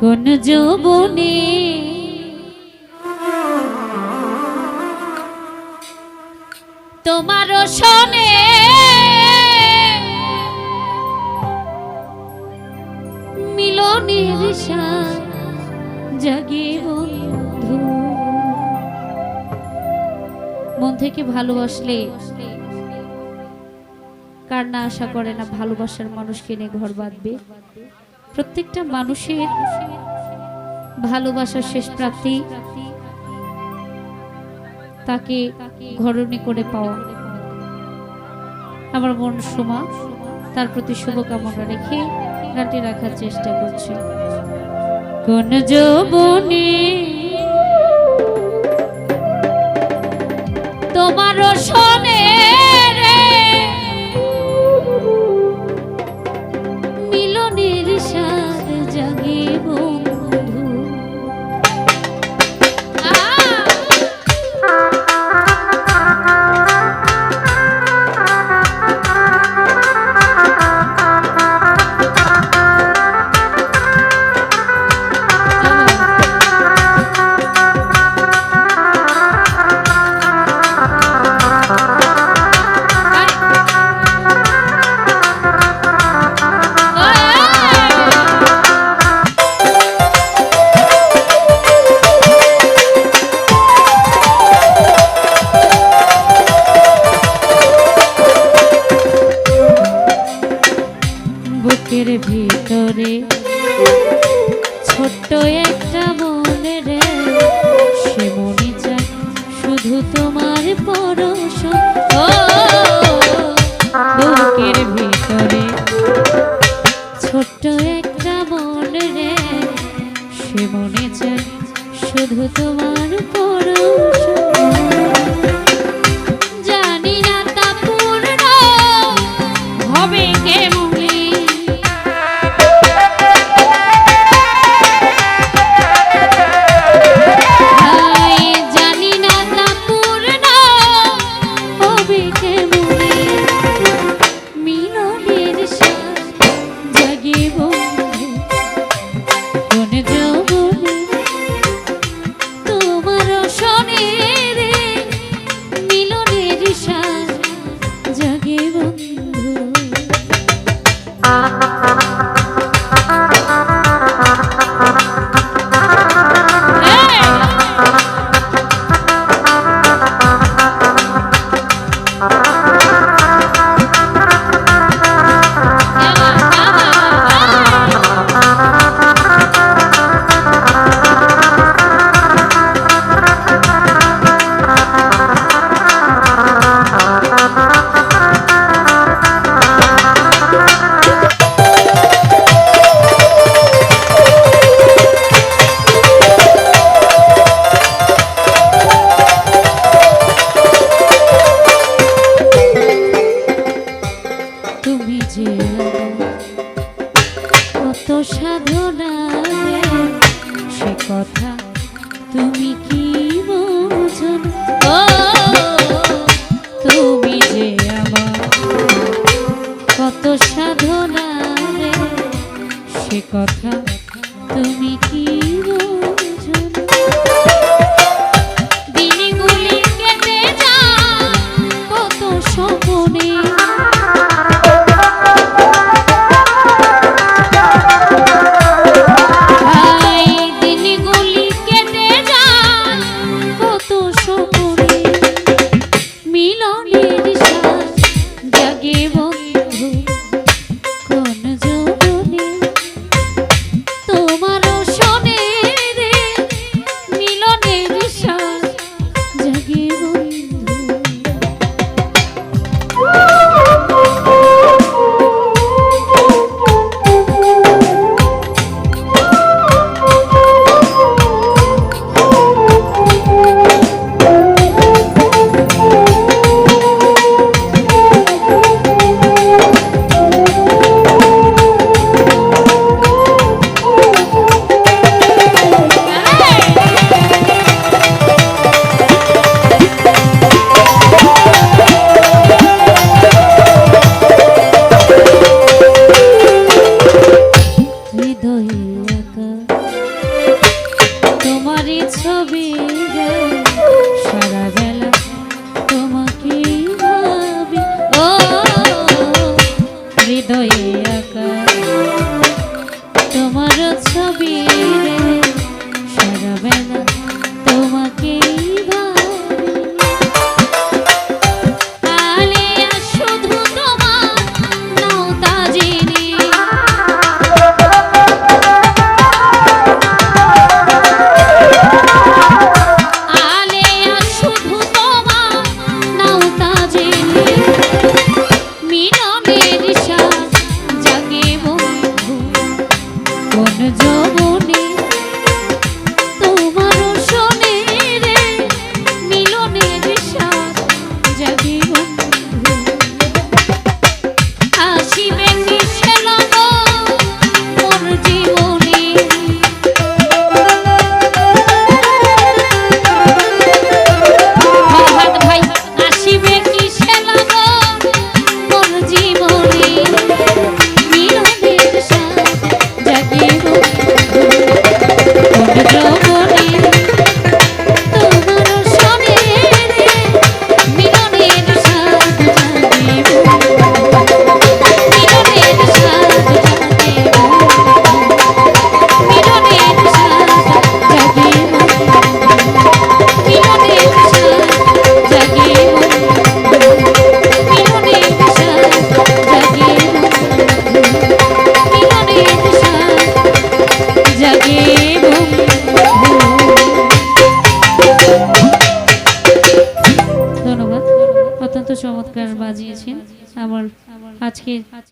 কোন যৌবনে। তোমার শোনে। মিলনের জাগে বন্ধু। মন থেকে ভালোবাসলে কার না আশা করে না ভালোবাসার মানুষকে নিয়ে ঘর বাঁধবে? প্রত্যেকটা মানুষের ভালোবাসার শেষ প্রাপ্তি তাকে ঘরণী করে পাওয়া। আমার মন সোমা, তার প্রতি শুভকামনা রেখে গানটি রাখার চেষ্টা করছি। কোন যৌবনে তোমার শোনে ভিতরে। ছোট্ট একটা মনে রে সে মনে চায় শুধু তোমার পরশ। বুকের ভিতরে। হবে কেমনি কত সাধনা সে কথা তুমি কি বোঝো না? ও, তুমি যে আমার কত সাধনা সে কথা তুমি কি? দিনগুলি কেটে কত স্বপনে হৃদয়ে আঁকা তোমারই ছবি গায়ে